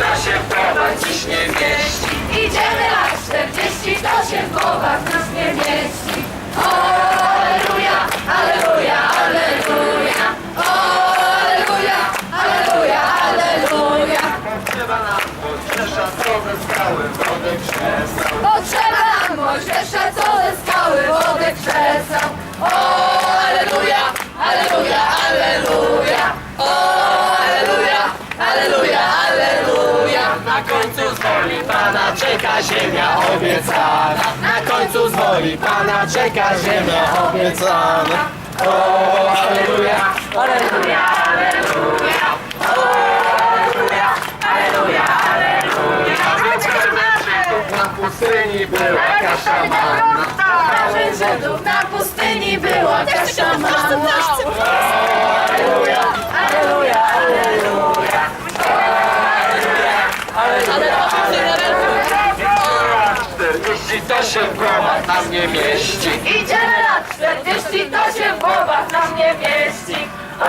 da się w głowach dziś nie mieści Idziemy lat 40, to się w głowach nas nie mieści. Aleluja, aleluja, aleluja Aleluja, aleluja, aleluja Potrzeba nam Mojżesza, co ze skały wodę krzesał Potrzeba nam Mojżesza, co ze skały wodę krzesał Na końcu z woli Pana czeka ziemia obiecana. Na końcu z woli Pana czeka ziemia obiecana. O, aleluja, aleluja, aleluja. Na pustyni była kasza manna. Żydów na pustyni była kasza. 40, to się w głowach nam nie mieści. Idziemy lat 40, to się w głowach nam nie mieści. O,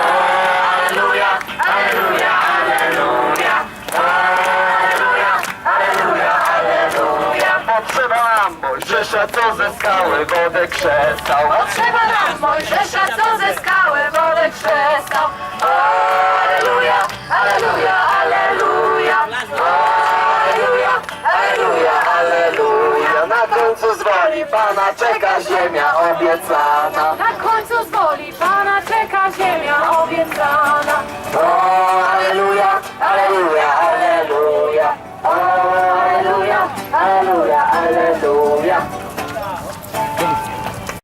aleluja, aleluja, aleluja. Aleluja, aleluja, aleluja. Potrzeba nam Mojżesza, co ze skały wodę krzesał. Potrzeba nam Mojżesza, co ze skały Na końcu z woli Pana czeka ziemia obiecana. Na końcu z woli Pana czeka ziemia obiecana. O, aleluja, aleluja, aleluja. O, aleluja, aleluja, aleluja.